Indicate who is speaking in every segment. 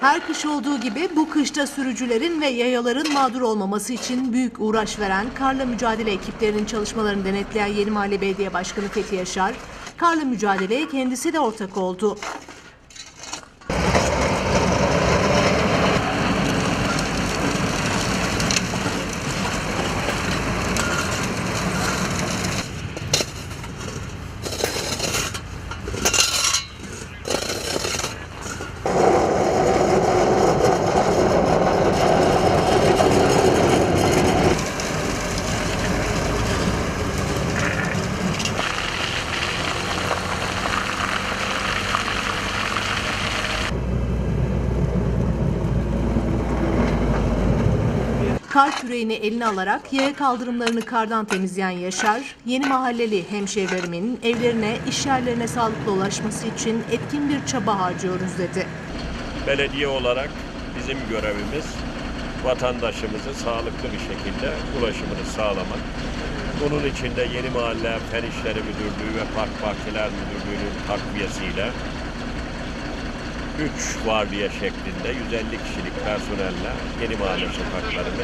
Speaker 1: Her kış olduğu gibi bu kışta sürücülerin ve yayaların mağdur olmaması için büyük uğraş veren karla mücadele ekiplerinin çalışmalarını denetleyen Yeni Mahalle Belediye Başkanı Fethi Yaşar, karla mücadeleye kendisi de ortak oldu. Kar küreğini eline alarak yaya kaldırımlarını kardan temizleyen Yaşar, yeni mahalleli hemşehrilerimin evlerine, iş yerlerine sağlıklı ulaşması için etkin bir çaba harcıyoruz dedi.
Speaker 2: Belediye olarak bizim görevimiz vatandaşımızı sağlıklı bir şekilde ulaşımını sağlamak. Bunun için de Yeni Mahalle Fen İşleri Müdürlüğü ve Park Bahçeler Müdürlüğü'nün takviyesiyle 3 vardiya şeklinde 150 kişilik personelle Yeni Mahalle sokaklarını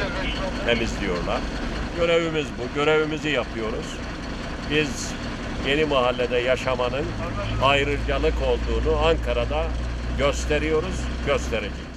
Speaker 2: temizliyorlar. Görevimiz bu. Görevimizi yapıyoruz. Biz Yeni Mahalle'de yaşamanın ayrıcalık olduğunu Ankara'da gösteriyoruz, göstereceğiz.